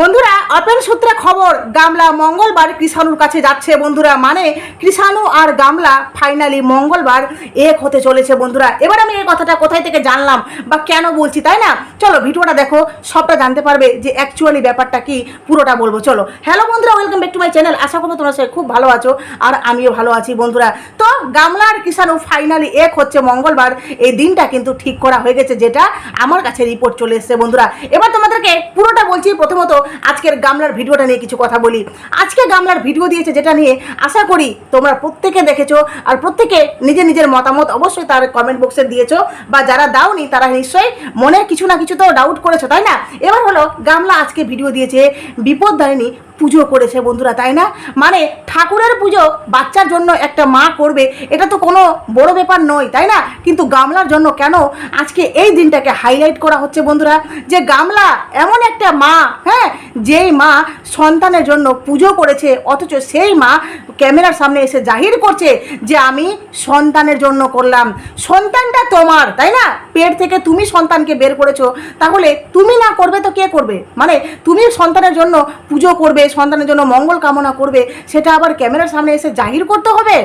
বন্ধুরা অপেন সূত্রে খবর, গামলা মঙ্গলবার কৃষাণুর কাছে যাচ্ছে বন্ধুরা। মানে কৃষাণু আর গামলা ফাইনালি মঙ্গলবার এক হতে চলেছে বন্ধুরা। এবার আমি এই কথাটা কোথায় থেকে জানলাম বা কেন বলছি, তাই না? চলো, ভিডিওটা দেখো, সবটা জানতে পারবে যে অ্যাকচুয়ালি ব্যাপারটা কি, পুরোটা বলব। চলো হ্যালো বন্ধুরা welcome back to my channel আশা করব তোমরা সবাই খুব ভালো আছো আর আমিও ভালো আছি বন্ধুরা। তো গামলা আর কৃষাণু ফাইনালি এক হচ্ছে মঙ্গলবার। এই দিনটা কিন্তু ঠিক করা হয়ে গেছে, যেটা আমার কাছে রিপোর্ট চলে এসেছে বন্ধুরা। এবার তোমাদেরকে পুরোটা বলছি প্রথমত আজকের গামলার ভিডিওটা নিয়ে কিছু কথা বলি। আজকে গামলার ভিডিও দিয়েছে যেটা নিয়ে আশা করি তোমরা প্রত্যেকে দেখেছ আর প্রত্যেকে নিজের নিজের মতামত অবশ্যই তার কমেন্ট বক্সে দিয়েছ বা যারা দাওনি তারা নিশ্চয়ই মনের কিছু না কিছু তো ডাউট করেছ, তাই না? এবার হলো গামলা আজকে ভিডিও দিয়েছে বিপদ বিপদদারিণী পুজো করেছে বন্ধুরা, তাই না? মানে ঠাকুরের পুজো বাচ্চার জন্য একটা মা করবে, এটা তো কোনো বড় ব্যাপার নয়, তাই না? কিন্তু গামলার জন্য কেন? আজকে এই দিনটাকে হাইলাইট করা হচ্ছে বন্ধুরা, যে গামলা এমন একটা মা হ্যাঁ? যেই মা সন্তানের জন্য পুজো করেছে, অথচ সেই মা ক্যামেরার সামনে এসে জাহির করছে যে আমি সন্তানের জন্য করলাম। সন্তানটা তোমার, তাই না? পেট থেকে তুমি সন্তানকে বের করেছ, তাহলে তুমি না করবে তো কে করবে? মানে তুমি সন্তানের জন্য পুজো করবে, সন্তানের জন্য মঙ্গল কামনা করবে, সেটা আবার ক্যামেরার সামনে এসে জাহির করতে হবে?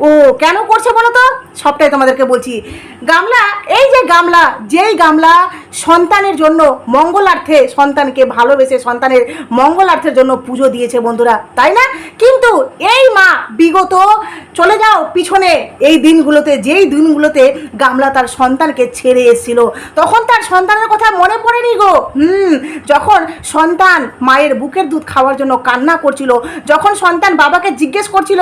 ও, কেন করছে বলো তো? সবটাই তোমাদেরকে বলছি। গামলা, এই যে গামলা, যেই গামলা সন্তানের জন্য মঙ্গলার্থে সন্তানকে ভালোবেসে, সন্তানের মঙ্গলার্থের জন্য পুজো দিয়েছে বন্ধুরা, তাই না? কিন্তু এই মা বিগত চলে যাও পিছনে। এই দিনগুলোতে, যেই দিনগুলোতে গামলা তার সন্তানকে ছেড়ে এসেছিল, তখন তার সন্তানের কথা মনে পড়েনি গো। হুম, যখন সন্তান মায়ের বুকের দুধ খাওয়ার জন্য কান্না করছিল, যখন সন্তান বাবাকে জিজ্ঞেস করছিল,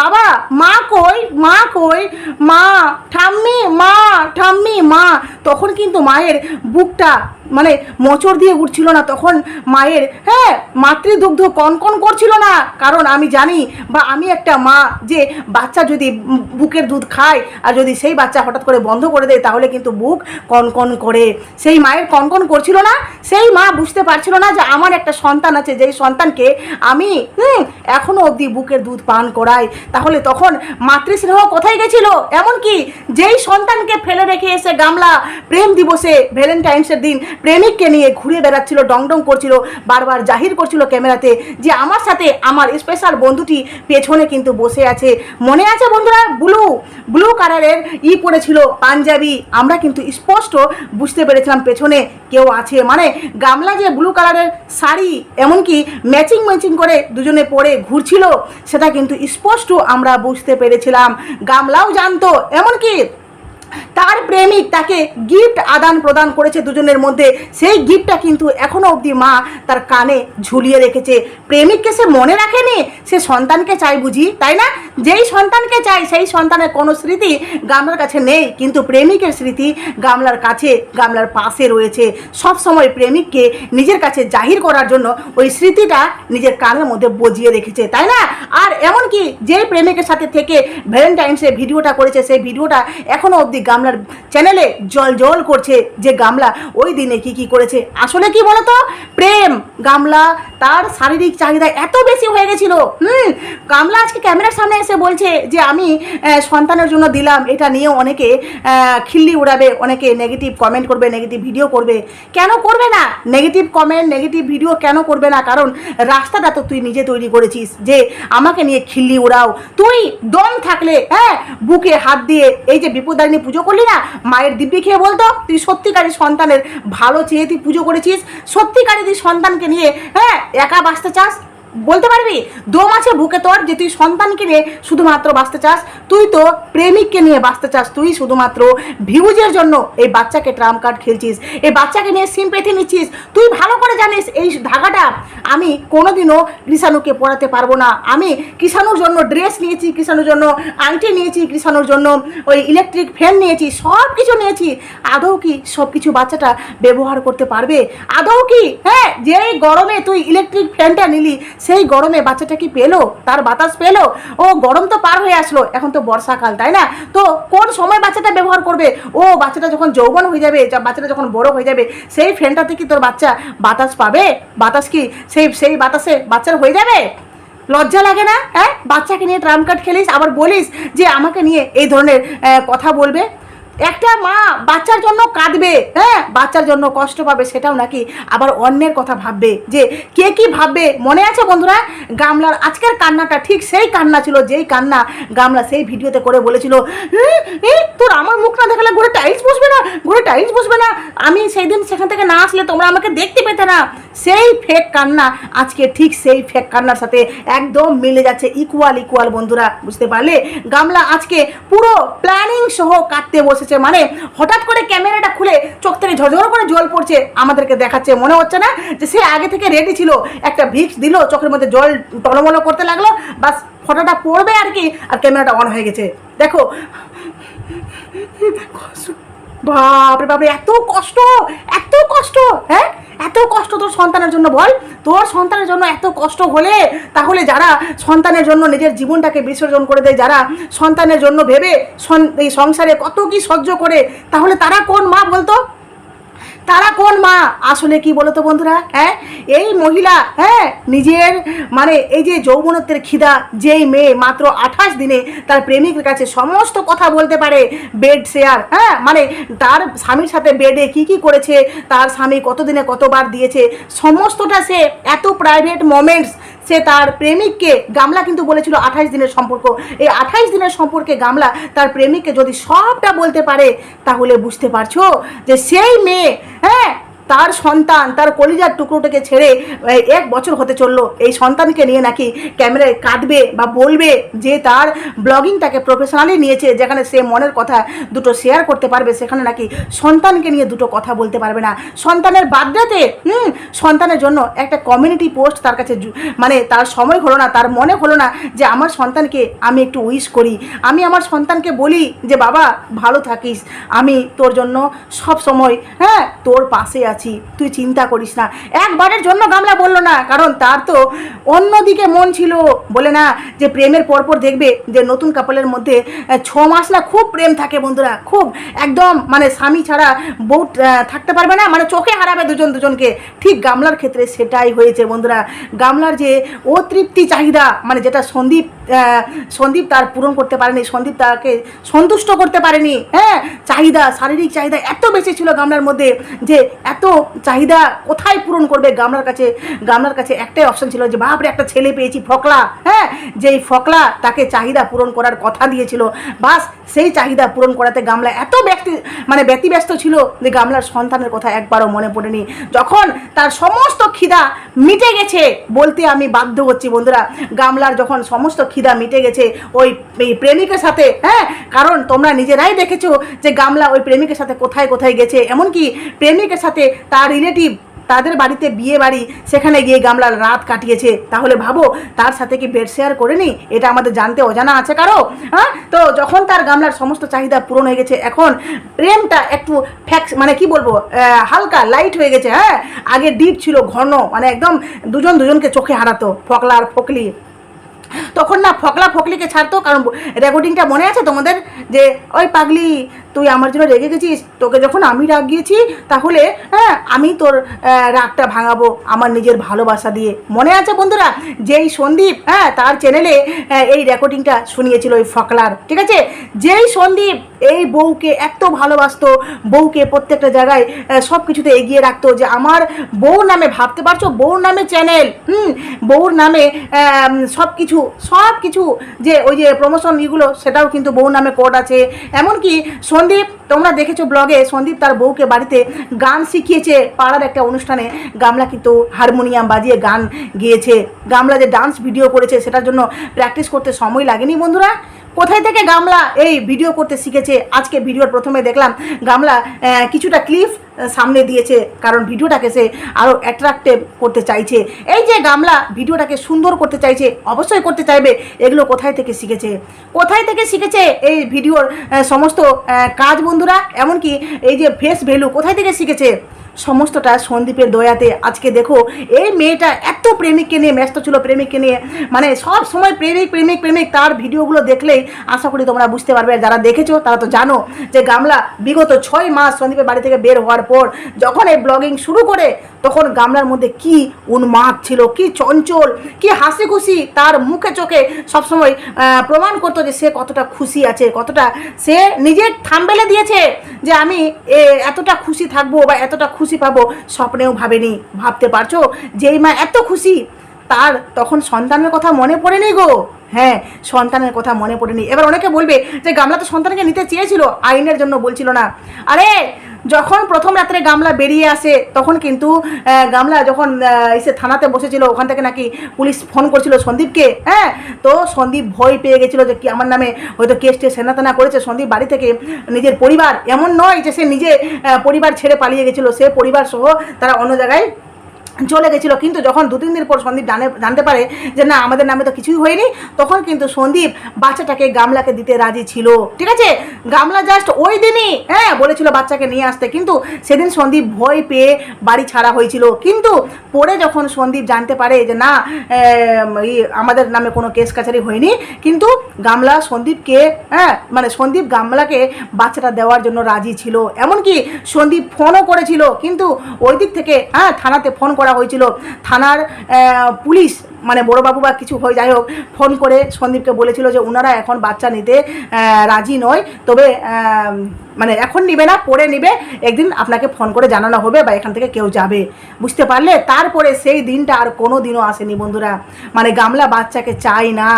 বাবা, মা কই? মা কই? মা, ঠাম্মি মা ঠাম্মি, মা। তখন কিন্তু মায়ের বুকটা মানে মোচড় দিয়ে উঠছিল না, তখন মায়ের হ্যাঁ মাতৃদুগ্ধ কনকন করছিল না। কারণ আমি জানি বা আমি একটা মা যে বাচ্চা যদি বুকের দুধ খায় আর যদি সেই বাচ্চা হঠাৎ করে বন্ধ করে দেয়, তাহলে কিন্তু বুক কনকন করে। সেই মায়ের কনকন করছিল না, সেই মা বুঝতে পারছিল না যে আমার একটা সন্তান আছে, যেই সন্তানকে আমি, হুম, এখনও অবধি বুকের দুধ পান করাই। তাহলে তখন মাতৃস্নেহ কোথায় গেছিল? এমনকি যেই সন্তানকে ফেলে রেখে এসে গামলা প্রেম দিবসে, ভ্যালেন্টাইন্সের দিন প্রেমিককে নিয়ে ঘুরে বেড়াচ্ছিল ডং ডং করছিল, বারবার জাহির করছিল ক্যামেরাতে যে আমার সাথে আমার স্পেশাল বন্ধুটি পেছনে কিন্তু বসে আছে। মনে আছে বন্ধুরা? ব্লু ব্লু কালারের ই পড়েছিল পাঞ্জাবি। আমরা কিন্তু স্পষ্ট বুঝতে পেরেছিলাম পেছনে কেউ আছে। মানে গামলা যে ব্লু কালারের শাড়ি, এমনকি ম্যাচিং ম্যাচিং করে দুজনে পরে ঘুরছিল, সেটা কিন্তু স্পষ্ট আমরা বুঝতে পেরেছিলাম। গামলাও জানতো, এমনকি তার প্রেমিক তাকে গিফট আদান প্রদান করেছে দুজনের মধ্যে। সেই গিফটটা কিন্তু এখনও অবধি মা তার কানে ঝুলিয়ে রেখেছে। প্রেমিককে সে মনে রাখেনি, সে সন্তানকে চাই বুঝি, তাই না? যেই সন্তানকে চাই সেই সন্তানের কোনো স্মৃতি গামলার কাছে নেই। কিন্তু প্রেমিকের স্মৃতি গামলার কাছে, গামলার পাশে রয়েছে। সব সময় প্রেমিককে নিজের কাছে জাহির করার জন্য ওই স্মৃতিটা নিজের কানের মধ্যে বজিয়ে রেখেছে, তাই না? আর এমনকি যে প্রেমিকের সাথে থেকে ভ্যালেন্টাইন্সে ভিডিওটা করেছে, সেই ভিডিওটা এখনও অবধি গামলার চ্যানেলে জল জল করছে যে গামলা। ওই দিনে কি কি করেছে? আসলে কি বলতো? প্রেম, গামলা তার শারীরিক চাহিদা এত বেশি হয়ে গেছিল। হুম, গামলা আজকে ক্যামেরার সামনে এসে বলছে যে আমি সন্তানের জন্য দিলাম। এটা নিয়ে অনেকে খিল্লি উড়াবে, অনেকে নেগেটিভ কমেন্ট করবে নেগেটিভ ভিডিও করবে। কেন করবে না? নেগেটিভ কমেন্ট নেগেটিভ ভিডিও কেন করবে না? কারণ রাস্তাটা তো তুই নিজে তৈরি করেছিস যে আমাকে নিয়ে খিল্লি উড়াও। তুই দম থাকলে হ্যাঁ বুকে হাত দিয়ে এই যে বিপদারিণী পুজো করলি না? মায়ের দিব্যি খেয়ে বলতো, তুই সত্যিকারী সন্তানের ভালো চেয়ে তুই পুজো করেছিস? সত্যিকারী তুই সন্তানকে নিয়ে হ্যাঁ একা বাঁচতে চাস? বলতে পারবি? দম আছে বুকে তোর যে তুই সন্তানকে নিয়ে শুধুমাত্র বাঁচতে চাস, তুই তো প্রেমিককে নিয়ে বাঁচতে চাস। তুই শুধুমাত্র ভিউজের জন্য এই বাচ্চাকে ট্রাম কার্ড খেলছিস, এই বাচ্চাকে নিয়ে সিম্পেথি নিচ্ছিস। তুই ভালো করে জানিস এই ধাগাটা আমি কোনোদিনও কৃষাণুকে পড়াতে পারব না। আমি কৃষাণুর জন্য ড্রেস নিয়েছি, কৃষাণুর জন্য আংটি নিয়েছি, কৃষাণুর জন্য ওই ইলেকট্রিক ফ্যান নিয়েছি সব কিছু নিয়েছি। আদৌ কি সব কিছু বাচ্চাটা ব্যবহার করতে পারবে? আদৌ কি? হ্যাঁ যেই গরমে তুই ইলেকট্রিক ফ্যানটা নিলি সেই গরমে বাচ্চাটা কি পেল? তার বাতাস পেল? ও, গরম তো পার হয়ে আসলো। এখন তো বর্ষাকাল, তাই না? তো কোন সময় বাচ্চাটা ব্যবহার করবে? ও, বাচ্চাটা যখন যৌবন হয়ে যাবে বাচ্চাটা যখন বড় হয়ে যাবে, সেই ফ্যানটাতে কি তোর বাচ্চা বাতাস পাবে? বাতাস কি সেই সেই বাতাসে বাচ্চার হয়ে যাবে? লজ্জা লাগে না? হ্যাঁ? বাচ্চাকে নিয়ে ট্রাম কার্ড খেলিস, আবার বলিস যে আমাকে নিয়ে এই ধরনের কথা বলবে? একটা মা বাচ্চার জন্য কাঁদবে হ্যাঁ? বাচ্চার জন্য কষ্ট পাবে সেটাও নাকি আবার অন্যের কথা ভাববে যে কে কি ভাববে? মনে আছে বন্ধুরা? গামলার আজকের কান্নাটা ঠিক সেই কান্না ছিল যেই কান্না গামলা সেই ভিডিওতে করে বলেছিল "হ্যাঁ, এই তোর আমার মুখ না দেখালে ঘরে টাইলস বসবে না ঘরে টাইলস বসবে না। আমি সেই দিন সেখান থেকে না আসলে তোমরা আমাকে দেখতে পেতে না। সেই ফেক কান্না, আজকে ঠিক সেই ফেক কান্নার সাথে একদম মিলে যাচ্ছে ইকুয়াল ইকুয়াল বন্ধুরা, বুঝতে পারলে? গামলা আজকে পুরো প্ল্যানিং সহ কাটতে বসেছে মানে হঠাৎ করে ক্যামেরাটা খুলে চোখ থেকে ঝরঝর করে জল পড়ছে, আমাদেরকে দেখাচ্ছে, মনে হচ্ছে না যে সে আগে থেকে রেডি ছিল। একটা ভিক্স দিল, চোখের মধ্যে জল টলমলো করতে লাগল, বাস ফটোটা পড়বে আর কি, আর ক্যামেরাটা অন হয়ে গেছে। দেখো। বাপরে বাপরে, এত কষ্ট এত কষ্ট হ্যাঁ? এত কষ্ট তোর সন্তানের জন্য বল। তোর সন্তানের জন্য এত কষ্ট হলে তাহলে যারা সন্তানের জন্য নিজের জীবনটাকে বিসর্জন করে দেয়, যারা সন্তানের জন্য ভেবে এই সংসারে কত কি সহ্য করে, তাহলে তারা কোন মা বলতো? তারা কোন মা? আসলে কি বলতো বন্ধুরা? হ্যাঁ? এই মহিলা হ্যাঁ? নিজের মানে এই যে যৌবনত্বের খিদা, যেই মেয়ে মাত্র আঠাশ দিনে তার প্রেমিকের কাছে সমস্ত কথা বলতে পারে বেড শেয়ার হ্যাঁ? মানে তার স্বামীর সাথে বেডে কি কি করেছে, তার স্বামী কতদিনে কতবার দিয়েছে, সমস্তটা সে এত প্রাইভেট মোমেন্টস সে তার প্রেমিককে, গামলা কিন্তু বলেছিল আঠাশ দিনের সম্পর্ক। এই আঠাইশ দিনের সম্পর্কে গামলা তার প্রেমিককে যদি সবটা বলতে পারে, তাহলে বুঝতে পারছ যে সেই মেয়ে হ্যাঁ তার সন্তান, তার কলিজার টুকরোটাকে ছেড়ে এক বছর হতে চলল। এই সন্তানকে নিয়ে নাকি ক্যামেরায় কাঁদবে বা বলবে যে তার ব্লগিংটাকে প্রফেশনালি নিয়েছে, যেখানে সে মনের কথা দুটো শেয়ার করতে পারবে, সেখানে নাকি সন্তানকে নিয়ে দুটো কথা বলতে পারবে না। সন্তানের বার্থডেতে, হুম, সন্তানের জন্য একটা কমিউনিটি পোস্ট তার কাছে মানে তার সময় হলো না, তার মনে হলো না যে আমার সন্তানকে আমি একটু উইশ করি। আমি আমার সন্তানকে বলি যে, বাবা, ভালো থাকিস। আমি তোর জন্য সব সময় হ্যাঁ তোর পাশে আছি। তুই চিন্তা করিস না। একবারের জন্য গামলা বলল না, কারণ তার তো অন্যদিকে মন ছিল। বলে না যে প্রেমের পরপর দেখবে যে নতুন কাপলের মধ্যে ছ মাস না খুব প্রেম থাকে বন্ধুরা, খুব। একদম মানে স্বামী ছাড়া বউ থাকতে পারবে না মানে চোখে হারাবে দুজন দুজনকে। ঠিক গামলার ক্ষেত্রে সেটাই হয়েছে বন্ধুরা। গামলার যে অতৃপ্তি চাহিদা মানে যেটা সন্দীপ সন্দীপ তার পূরণ করতে পারেনি, সন্দীপ তাকে সন্তুষ্ট করতে পারেনি হ্যাঁ? চাহিদা, শারীরিক চাহিদা এত বেশি ছিল গামলার মধ্যে যে এত চাহিদা কোথায় পূরণ করবে? গামলার কাছে গামলার কাছে একটাই অপশন ছিল যে, বাপরে, একটা ছেলে পেয়েছি, ফকলা। হ্যাঁ যেই ফকলা তাকে চাহিদা পূরণ করার কথা দিয়েছিল। বাস, সেই চাহিদা পূরণ করাতে গামলা এত ব্যক্তি মানে ব্যতিব্যস্ত ছিল যে, গামলার সন্তানের কথা একবারও মনে পড়েনি। যখন তার সমস্ত খিদা মিটে গেছে বলতে আমি বাধ্য হচ্ছি, বন্ধুরা। গামলার যখন সমস্ত খিদা মিটে গেছে, ওই, এই প্রেমিকের সাথে হ্যাঁ কারণ তোমরা নিজেরাই দেখেছ যে, গামলা ওই প্রেমিকের সাথে কোথায় কোথায় গেছে। এমনকি প্রেমিকের সাথে তার রিলেটিভ তাদের বাড়িতে বিয়ে বাড়ি, সেখানে গিয়ে গামলা রাত কাটিয়েছে। তাহলে ভাবো, তার সাথে কি বেড শেয়ার করে করেনি এটা আমাদের জানতে অজানা আছে কারও? হ্যাঁ? তো যখন তার গামলার সমস্ত চাহিদা পূরণ হয়ে গেছে, এখন প্রেমটা একটু ফ্যাক্স মানে কি বলব হালকা লাইট হয়ে গেছে হ্যাঁ? আগে ডিপ ছিল, ঘন মানে একদম দুজন দুজনকে চোখে হারাতো, ফকলা আর ফকলি। তখন না ফকলা ফকলিকে ছাড়তো, কারণ রেকর্ডিংটা মনে আছে তোমাদের? যে, ওই পাগলি তুই আমার জন্য রেগে গেছিস? তোকে যখন আমি রাগ গিয়েছি তাহলে হ্যাঁ আমি তোর রাগটা ভাঙাবো আমার নিজের ভালোবাসা দিয়ে। মনে আছে বন্ধুরা? যেই সন্দীপ হ্যাঁ তার চ্যানেলে এই রেকর্ডিংটা শুনিয়েছিল ওই ফকলার, ঠিক আছে? যেই সন্দীপ এই বউকে এত ভালোবাসতো, বউকে প্রত্যেকটা জায়গায় সব কিছুতে এগিয়ে রাখতো যে আমার বউ নামে ভাবতে পারছ? বউর নামে চ্যানেল হুম? বউর নামে সব কিছু সব কিছু যে ওই যে প্রমোশন ইগুলো সেটাও কিন্তু বউর নামে কোড আছে। এমনকি সন্দীপ, তোমরা দেখেছ ব্লগে সন্দীপ তার বউকে বাড়িতে গান শিখিয়েছে পাড়ার একটা অনুষ্ঠানে। গামলা কিন্তু হারমোনিয়াম বাজিয়ে গান গিয়েছে। গামলা যে ডান্স ভিডিও করেছে, সেটার জন্য প্র্যাকটিস করতে সময় লাগেনি বন্ধুরা। কোথায় থেকে গামলা এই ভিডিও করতে শিখেছে? আজকে ভিডিওর প্রথমে দেখলাম গামলা কিছুটা ক্লিপ সামনে দিয়েছে। কারণ ভিডিওটাকে সে আরও অ্যাট্রাক্টিভ করতে চাইছে। এই যে গামলা ভিডিওটাকে সুন্দর করতে চাইছে, অবশ্যই করতে চাইবে, এগুলো কোথায় থেকে শিখেছে? কোথায় থেকে শিখেছে এই ভিডিওর সমস্ত কাজ বন্ধুরা? এমনকি এই যে ফেস ভ্যালু কোথায় থেকে শিখেছে? সমস্তটা সন্দীপের দয়াতে। আজকে দেখো, এই মেয়েটা এত প্রেমিককে নিয়ে ব্যস্ত ছিল, প্রেমিককে নিয়ে মানে সব সময় প্রেমিক প্রেমিক প্রেমিক, তার ভিডিওগুলো দেখলেই আশা করি তোমরা বুঝতে পারবে। যারা দেখেছ, তারা তো জানো যে গামলা বিগত ছয় মাস সন্দীপের বাড়ি থেকে বের হওয়ার পর যখন এই ব্লগিং শুরু করে, তখন গামলার মধ্যে কি উন্মাদ ছিল, কি চঞ্চল, কি হাসি খুশি তার মুখে চোখে সবসময় প্রমাণ করতো যে সে কতটা খুশি আছে, কতটা সে নিজের থামবেলে দিয়েছে যে আমি এতটা খুশি থাকব বা এতটা খুশি পাবো স্বপ্নেও ভাবেনি। ভাবতে পারছ? যেই মা এত খুশি, তার তখন সন্তানের কথা মনে পড়ে নেই গো। হ্যাঁ সন্তানের কথা মনে পড়েনি এবার অনেকে বলবে যে, গামলা তো সন্তানকে নিতে চেয়েছিল, আইনের জন্য বলছিল না। আরে যখন প্রথম রাত্রে গামলা বেরিয়ে আসে, তখন কিন্তু গামলা যখন এসে থানাতে বসেছিল, ওখান থেকে নাকি পুলিশ ফোন করছিল সন্দীপকে হ্যাঁ? তো সন্দীপ ভয় পেয়ে গেছিল যে কি আমার নামে হয়তো কেস টেস সেনাতেনা করেছে। সন্দীপ বাড়ি থেকে নিজের পরিবার, এমন নয় যে সে নিজে পরিবার ছেড়ে পালিয়ে গেছিল, সে পরিবার সহ তারা অন্য জায়গায় চলে গেছিল। কিন্তু যখন দু, তিন দিন পর সন্দীপ জানে, জানতে পারে যে না, আমাদের নামে তো কিছুই হয়নি, তখন কিন্তু সন্দীপ বাচ্চাটাকে গামলাকে দিতে রাজি ছিল। ঠিক আছে? গামলা জাস্ট ওই দিনই হ্যাঁ বলেছিল বাচ্চাকে নিয়ে আসতে। কিন্তু সেদিন সন্দীপ ভয় পেয়ে বাড়ি ছাড়া হয়েছিল। কিন্তু পরে যখন সন্দীপ জানতে পারে যে না আমাদের নামে কোনো কেস কাছারি হয়নি, কিন্তু গামলা সন্দীপকে হ্যাঁ মানে সন্দীপ গামলাকে বাচ্চাটা দেওয়ার জন্য রাজি ছিল। এমনকি সন্দীপ ফোনও করেছিল। কিন্তু ওই দিক থেকে হ্যাঁ থানাতে ফোন করা হয়েছিল। থানার পুলিশ মানে বড়োবাবু বা কিছু হয়ে, যাই হোক, ফোন করে সন্দীপকে বলেছিল যে ওনারা এখন বাচ্চা নিতে রাজি নয়। তবে মানে এখন নিবে না, পরে নিবে, একদিন আপনাকে ফোন করে জানানো হবে বা এখান থেকে কেউ যাবে। বুঝতে পারলে তারপরে সেই দিনটা আর কোনো দিনও আসেনি বন্ধুরা। মানে গামলা বাচ্চাকে চাই না।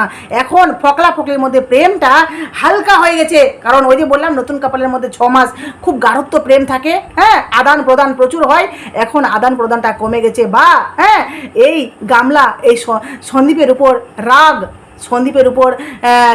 এখন ফকলা ফকলির মধ্যে প্রেমটা হালকা হয়ে গেছে। কারণ ওই যে বললাম, নতুন কাপালের মধ্যে ছ মাস খুব গাঢ়ত্ব প্রেম থাকে। হ্যাঁ আদান প্রদান প্রচুর হয়। এখন আদান প্রদানটা কমে গেছে বা হ্যাঁ এই গামলা, এই সন্দীপের উপর রাগ সন্দীপের উপর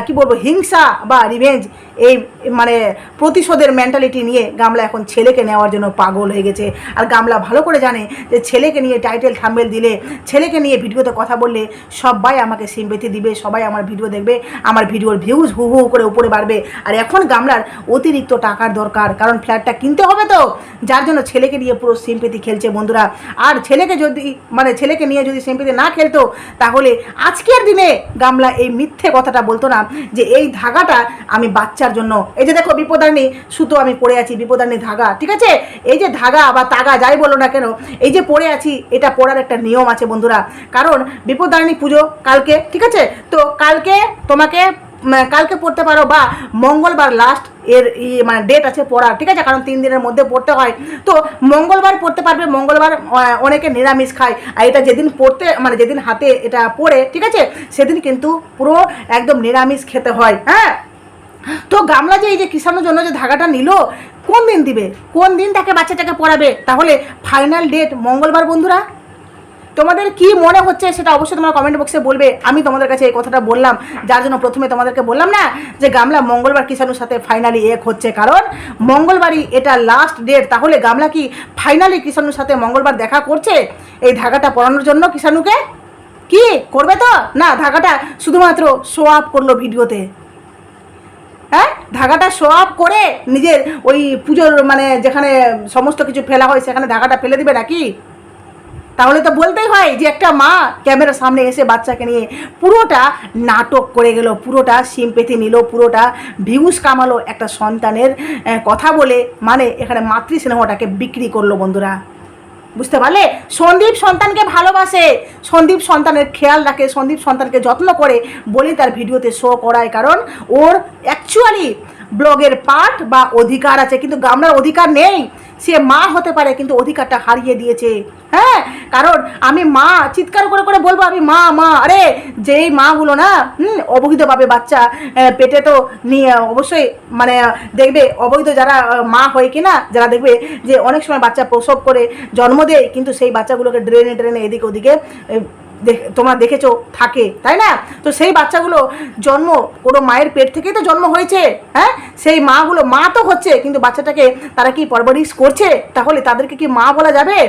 কি বলব, হিংসা বা রিভেঞ্জ এই মানে প্রতিশোধের মেন্টালিটি নিয়ে গামলা এখন ছেলেকে নেওয়ার জন্য পাগল হয়ে গেছে। আর গামলা ভালো করে জানে যে ছেলেকে নিয়ে টাইটেল থাম্বেল দিলে, ছেলেকে নিয়ে ভিডিওতে কথা বললে সবাই আমাকে সিম্পেথি দিবে, সবাই আমার ভিডিও দেখবে, আমার ভিডিওর ভিউজ হু হু করে উপরে বাড়বে। আর এখন গামলার অতিরিক্ত টাকার দরকার, কারণ ফ্ল্যাটটা কিনতে হবে তো। যার জন্য ছেলেকে নিয়ে পুরো সিম্পেথি খেলছে বন্ধুরা। আর ছেলেকে যদি মানে ছেলেকে নিয়ে যদি সিম্পেথি না খেলতো, তাহলে আজকের দিনে গামলা এই মিথ্যে কথাটা বলতো না যে এই ধাগাটা আমি বাচ্চার জন্য। এই যে দেখো বিপদানি সুতো আমি পরে আছি বিপদানি ধাগা, ঠিক আছে? এই যে ধাগা বা তাগা যাই বলো না কেন, এই যে পরে আছি, এটা পড়ার একটা নিয়ম আছে বন্ধুরা। কারণ বিপদারণী পুজো কালকে, ঠিক আছে? তো কালকে তোমাকে কালকে পড়তে পারো বা মঙ্গলবার লাস্ট এর মানে ডেট আছে পড়ার, ঠিক আছে? কারণ তিন দিনের মধ্যে পড়তে হয়। তো মঙ্গলবার পড়তে পারবে, মঙ্গলবার অনেকে নিরামিষ খায়। আর এটা যেদিন পড়তে মানে যেদিন হাতে এটা পড়ে, ঠিক আছে? সেদিন কিন্তু পুরো একদম নিরামিষ খেতে হয় হ্যাঁ? তো গামলা যে এই যে কিষানোর জন্য যে ধাগাটা নিল, কোন দিন দিবে? কোন দিন তাকে বাচ্চাটাকে পড়াবে? তাহলে ফাইনাল ডেট মঙ্গলবার, বন্ধুরা। তোমাদের কি মনে হচ্ছে সেটা অবশ্যই তোমরা কমেন্ট বক্সে বলবে। আমি তোমাদের কাছে এই কথাটা বললাম, যার জন্য প্রথমে তোমাদেরকে বললাম না যে গামলা মঙ্গলবার কিষানুর সাথে ফাইনালি এক হচ্ছে। কারণ মঙ্গলবারই এটা লাস্ট ডেট তাহলে গামলা কি ফাইনালি কিষানুর সাথে মঙ্গলবার দেখা করছে? এই ধাগাটা পড়ানোর জন্য কিষানুকে কি? করবে তো? না ধাগাটা শুধুমাত্র শো আপ করল ভিডিওতে। হ্যাঁ? ধাগাটা শো আপ করে নিজের ওই পুজোর মানে যেখানে সমস্ত কিছু ফেলা হয়, সেখানে ধাগাটা ফেলে দিবে নাকি? তাহলে তো বলতেই হয় যে একটা মা ক্যামেরার সামনে এসে বাচ্চাকে নিয়ে পুরোটা নাটক করে গেল, পুরোটা সিম্পেথি নিল, পুরোটা ভিউজ কামালো একটা সন্তানের কথা বলে মানে এখানে মাতৃ সিনেমাটাকে বিক্রি করল বন্ধুরা। বুঝতে পারলে? সন্দীপ সন্তানকে ভালোবাসে, সন্দীপ সন্তানের খেয়াল রাখে, সন্দীপ সন্তানকে যত্ন করে বলি তার ভিডিওতে শো করায়, কারণ ওর অ্যাকচুয়ালি ব্লগের পার্ট বা অধিকার আছে। কিন্তু গামলার অধিকার নেই। সে মা হতে পারে, কিন্তু অধিকারটা হারিয়ে দিয়েছে। হ্যাঁ? কারণ আমি মা, চিৎকার করে করে বলব, আমি মা মা। আরে, যেই মাগুলো না, হুম, অবৈধভাবে বাচ্চা পেটে তো নিয়ে, অবশ্যই মানে দেখবে, অবৈধ যারা মা হয় কিনা, যারা দেখবে যে অনেক সময় বাচ্চা প্রসব করে, জন্ম দেয়, কিন্তু সেই বাচ্চাগুলোকে ড্রেনে ড্রেনে এদিকে ওদিকে তোমরা দেখেছ, থাকে, তাই না? তো সেই বাচ্চাগুলো জন্ম কোনো মায়ের পেট থেকেই তো জন্ম হয়েছে হ্যাঁ? সেই মাগুলো মা তো হচ্ছে, কিন্তু বাচ্চাটাকে তারা কি পরবরিশ করছে? তাহলে তাদেরকে কি মা বলা যাবে?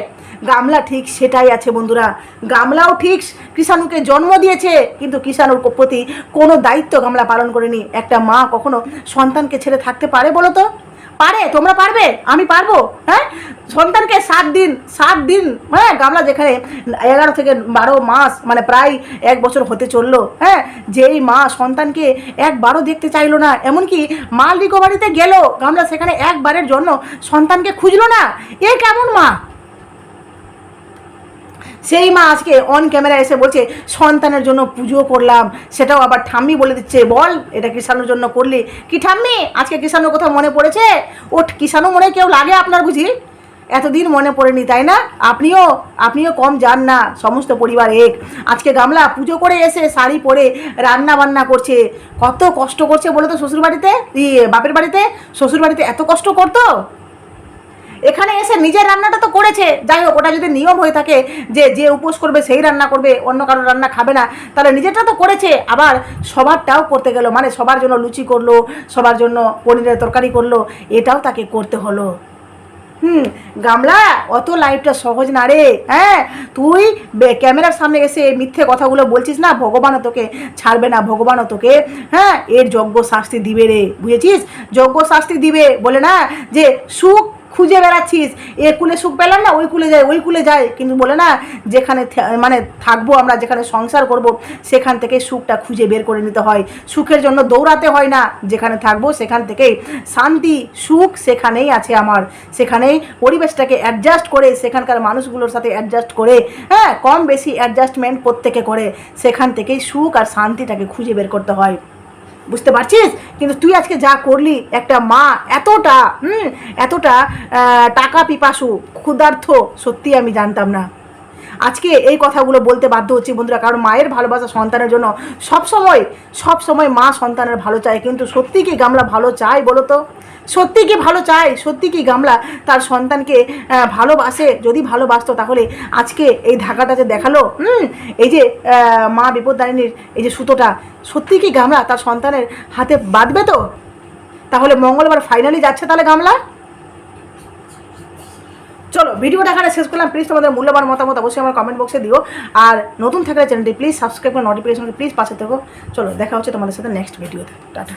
গামলা ঠিক সেটাই আছে, বন্ধুরা। গামলাও ঠিক কিষাণুকে জন্ম দিয়েছে, কিন্তু কিষাণুর প্রতি কোনো দায়িত্ব গামলা পালন করেনি। একটা মা কখনো সন্তানকে ছেড়ে থাকতে পারে বলো তো? পারে, তোমরা পারবে? আমি পারব হ্যাঁ? সন্তানকে সাত দিন সাত দিন হ্যাঁ? গামলা যেখানে এগারো থেকে বারো মাস মানে প্রায় এক বছর হতে চলল হ্যাঁ? যেই মা সন্তানকে একবারও দেখতে চাইলো না, এমনকি মাল রিকভারিতে গেল, গামলা সেখানে একবারের জন্য সন্তানকে খুঁজলো না। এ কেমন মা? সেই মা আজকে অন ক্যামেরা এসে বলছে সন্তানের জন্য পুজো করলাম সেটাও আবার ঠাম্মি বলে দিচ্ছে বল এটা কিষাণুর জন্য করলি। কি ঠাম্মি আজকে কিষাণুর কথা মনে পড়েছে? ও কিষাণু মনে কেউ লাগে আপনার বুঝি? এতদিন মনে পড়েনি তাই না? আপনিও আপনিও কম যান না সমস্ত পরিবার এক। আজকে গামলা পুজো করে এসে শাড়ি পরে রান্না বান্না করছে। কত কষ্ট করছে বলে তো শ্বশুর বাড়িতে ইয়ে, বাপের বাড়িতে? শ্বশুর বাড়িতে এত কষ্ট করতো? এখানে এসে নিজের রান্নাটা তো করেছে। যাই হোক, ওটা যদি নিয়ম হয়ে থাকে যে যে উপোস করবে সেই রান্না করবে, অন্য কারোর রান্না খাবে না, তাহলে নিজেরটা তো করেছে। আবার সবারটাও করতে গেল মানে সবার জন্য লুচি করল, সবার জন্য পনিরের তরকারি করল, এটাও তাকে করতে হলো। হুম, গামলা, অত লাইফটা সহজ না রে। হ্যাঁ তুই ক্যামেরার সামনে এসে মিথ্যে কথাগুলো বলছিস না, ভগবানও তোকে ছাড়বে না, ভগবানও তোকে হ্যাঁ এর যজ্ঞ শাস্তি দিবে রে, বুঝেছিস? যজ্ঞ শাস্তি দিবে বলে না যে, সুখ খুঁজে বেড়াচ্ছিস। এ কুলে সুখ পেলাম না, ওই কুলে যায়, ওই কুলে যায়। কিন্তু বলে না, যেখানে মানে থাকব আমরা, যেখানে সংসার করব, সেখান থেকে সুখটা খুঁজে বের করে নিতে হয়। সুখের জন্য দৌড়াতে হয় না। যেখানে থাকব, সেখান থেকেই শান্তি, সুখ সেখানেই আছে আমার। সেখানেই পরিবেশটাকে অ্যাডজাস্ট করে, সেখানকার মানুষগুলোর সাথে অ্যাডজাস্ট করে হ্যাঁ কম বেশি অ্যাডজাস্টমেন্ট প্রত্যেকে করে। সেখান থেকেই সুখ আর শান্তিটাকে খুঁজে বের করতে হয়। বুঝতে পারছিস? কিন্তু তুই আজকে যা করলি, একটা মা এতটা, হুম, এতটা টাকা পিপাসু, ক্ষুধার্থ, সত্যি আমি জানতাম না। আজকে এই কথাগুলো বলতে বাধ্য হচ্ছি বন্ধুরা, কারণ মায়ের ভালোবাসা সন্তানের জন্য সব সময় সব সময় মা সন্তানের ভালো চায়। কিন্তু সত্যি কি গামলা ভালো চায় বলো তো? সত্যি কি ভালো চায়? সত্যি কি গামলা তার সন্তানকে ভালোবাসে? যদি ভালোবাসতো তাহলে আজকে এই ধাক্কাটা যে দেখাল, হুম, এই যে মা বিপদারিণীর এই যে সুতোটা, সত্যি কি গামলা তার সন্তানের হাতে বাঁধবে তো? তাহলে মঙ্গলবার ফাইনালি যাচ্ছে তাহলে গামলা? চলো ভিডিও এখানে শেষ করলাম। প্লিজ তোমাদের মূল্যবান মতামত অবশ্যই আমার কমেন্ট বক্সে দিও। আর নতুন থাকলে চ্যানেলটি প্লিজ সাবস্ক্রাইব করে নোটিফিকেশন প্লিজ পাশে থেকো। চলো, দেখা হচ্ছে তোমাদের সাথে নেক্সট ভিডিওতে টাটা।